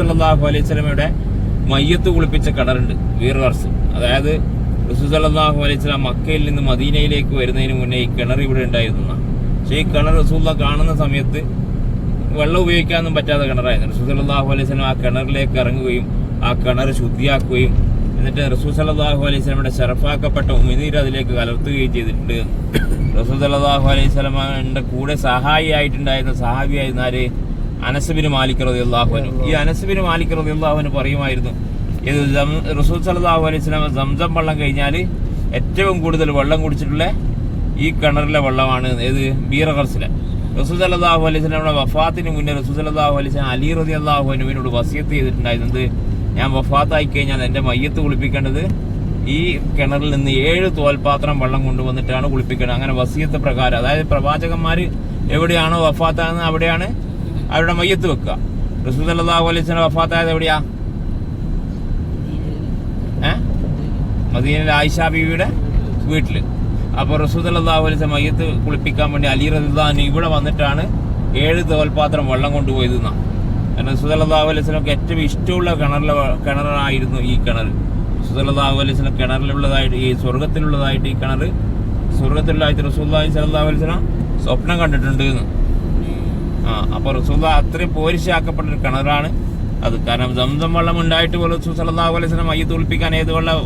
സല്ലല്ലാഹു അലൈഹി സ്വലമയുടെ മയ്യത്ത് കുളിപ്പിച്ച കിണറുണ്ട് വീർവർസ് അതായത് റസൂൽ സല്ലല്ലാഹു അലൈഹി സ്വലാം മക്കയിൽ നിന്ന് മദീനയിലേക്ക് വരുന്നതിന് മുന്നേ ഈ കിണർ ഇവിടെ ഉണ്ടായിരുന്നു. പക്ഷേ ഈ കിണർ റസൂല്ല കാണുന്ന സമയത്ത് വെള്ളം ഉപയോഗിക്കാനൊന്നും പറ്റാത്ത കിണറായിരുന്നു. റസൂൽ അലൈഹി സ്വലം ആ കിണറിലേക്ക് ഇറങ്ങുകയും ആ കിണർ ശുദ്ധിയാക്കുകയും എന്നിട്ട് റസൂൽ സല്ലല്ലാഹു അലൈഹി സ്വലമയുടെ ശറഫാക്കപ്പെട്ട ഉമിനീര് അതിലേക്ക് കലർത്തുകയും ചെയ്തിട്ടുണ്ട്. റസൂൽ സല്ലല്ലാഹു അലൈഹി സ്വലമിന്റെ കൂടെ സഹായിയായിട്ടുണ്ടായിരുന്ന സഹാബിയായിരുന്ന ആര്? അനസബിന് മാലിക് റളിയല്ലാഹു അൻഹു. ഈ അനസബിന് മാലിക് റളിയല്ലാഹു അൻഹു പറയുമായിരുന്നു ഇത് റസൂൽ സലാഹു അലൈഹി സ്വലാമ സംസം വെള്ളം കഴിഞ്ഞാൽ ഏറ്റവും കൂടുതൽ വെള്ളം കുടിച്ചിട്ടുള്ള ഈ കിണറിലെ വെള്ളമാണ് ഏത്? ബീറഹർസിലെ റസൂൽ സലാഹു അലൈഹി സ്വലാമിയുടെ വഫാത്തിന് മുന്നേ റസൂൽ സലാഹു അലൈഹി സ്വലാം അലി റതി അൻഹുവിനോട് വസിയത്ത് ചെയ്തിട്ടുണ്ടായിരുന്നത് ഞാൻ വഫാത്തായി കഴിഞ്ഞാൽ എന്റെ മയ്യത്ത് കുളിപ്പിക്കേണ്ടത്. ഈ കിണറിൽ നിന്ന് ഏഴ് തോൽപാത്രം വെള്ളം കൊണ്ടുവന്നിട്ടാണ് കുളിപ്പിക്കേണ്ടത്. അങ്ങനെ വസിയത്ത് പ്രകാരം അതായത് പ്രവാചകന്മാർ എവിടെയാണോ വഫാത്താകുന്നത് അവിടെയാണ് അവരുടെ മയ്യത്ത് വെക്കുക. റസൂൽ സല്ലല്ലാഹു അലൈഹി വസല്ലം വഫാത്തായത് എവിടെയാ? ഏ? മദീനയിലെ ബീവിയുടെ വീട്ടിൽ. അപ്പൊ റസൂൽ അലൈഹി മയ്യത്ത് കുളിപ്പിക്കാൻ വേണ്ടി അലി റസുദാൻ ഇവിടെ വന്നിട്ടാണ് ഏഴ് തോൽപാത്രം വെള്ളം കൊണ്ടുപോയത് എന്നാ കാരണം റസൂൽ സല്ലല്ലാഹു അലൈഹി വസല്ലമക്ക് ഏറ്റവും ഇഷ്ടമുള്ള കിണറിലെ കിണറായിരുന്നു ഈ കിണർ റസൂൽ സല്ലല്ലാഹു അലൈഹി വസല്ലം കിണറിലുള്ളതായിട്ട് ഈ സ്വർഗത്തിലുള്ളതായിട്ട് ഈ കിണർ സ്വർഗത്തിലുള്ളതായിട്ട് റസൂലുള്ളാഹി സ്വല്ലല്ലാഹു അലൈഹി സ്വപ്നം കണ്ടിട്ടുണ്ട് എന്ന്. അപ്പൊ റസൂല അത്രയും പോരിശാക്കപ്പെട്ട ഒരു കിണറാണ്. അത് കാരണം സംസം വെള്ളം ഉണ്ടായിട്ട് പോലും റസൂൽ സല്ലല്ലാഹു അലൈഹി മയ്യത്ത് ഒളിപ്പിക്കാൻ ഏത് വെള്ളം